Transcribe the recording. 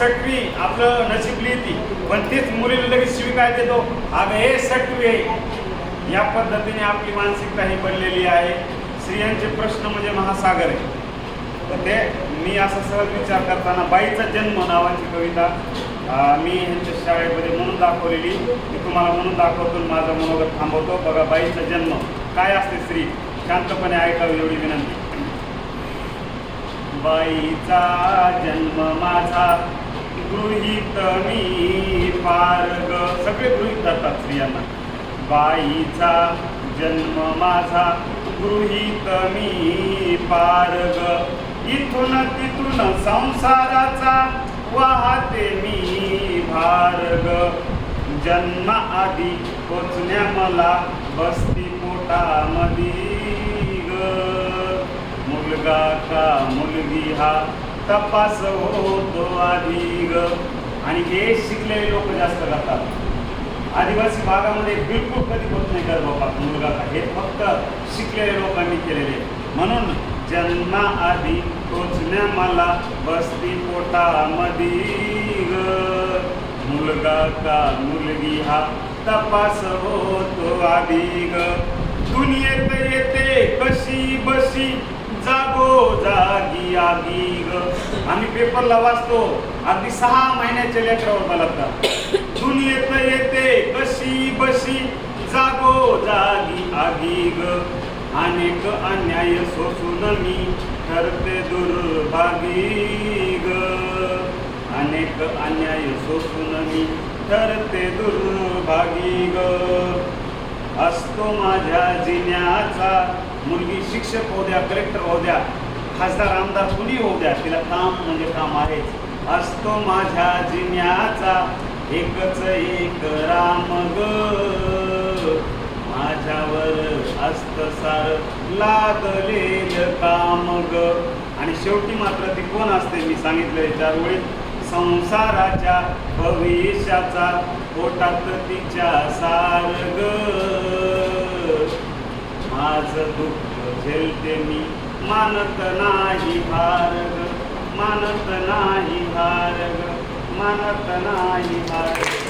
सटवी आपलं नशीब लिहिती. पण तीच मुलीला लगेच शिवी काय देतो. अगं हे सटवी आहे. या पद्धतीने आपली मानसिकता ही बनलेली आहे. स्त्रियांचे प्रश्न म्हणजे महासागर आहे. तर ते मी असा सहज विचार करताना बाईचा जन्म नावाची कविता मी ह्यांच्या शाळेमध्ये म्हणून दाखवलेली. मी तुम्हाला म्हणून दाखवतो माझा माझं मनोगत थांबवतो. बघा बाईचा जन्म. काय असते स्त्री? शांतपणे ऐकावी एवढी विनंती. बाईचा जन्म माझा. गृहित मी पारग. सगळे गृहित धरतात स्त्रियांना. बाईचा जन्म माझा. गृहित मी पारग. इथून तिथून संसाराचा वाहते मी भारग. जन्म आधी पोचण्या मला बसती पोटामधी ग. मुलगा का मुलगी हा तपास होतो आधी ग आणि हे शिकलेले लोक जास्त करतात. आदिवासी भागामध्ये बिलकुल कधी होत नाही गर्भपात मुलगा का? हे फक्त शिकलेल्या लोकांनी केलेले. म्हणून म्हणून जन्माआधी टोचण्या मला बसती पोटामधी ग मुलगा का मुलगी हा तपास होतो आधी ग दुनियेत येते कशी बशी जागो जागी ग. आम्ही पेपरला वाचतो. अगदी सहा महिन्याच्या लेकरावर बलात्कार येत येते. कशी बशी? जागो जागी आगी ग. अनेक अन्याय सोसून मी ठरते दुर्भागी ग. अनेक अन्याय सोसून मी ठरते दुर्भागी ग. असतो माझ्या जिन्याचा. मुलगी शिक्षक होऊ द्या कलेक्टर होऊ द्या. खासदार आमदार कुणी होऊ द्या तिला काम म्हणजे काम आहेच. असतो माझ्या जिन्याचा एकच एक राम ग. माझ्यावर असत सार लागलेलं काम ग. आणि शेवटी मात्र ती कोण असते मी सांगितलं चार वेळी संसाराच्या भविष्याचा पोटात तिच्या सार ग. माझं दुःख झेलते मी. मानत नाही भारग मानत नाही भारग मानत नाही भारग.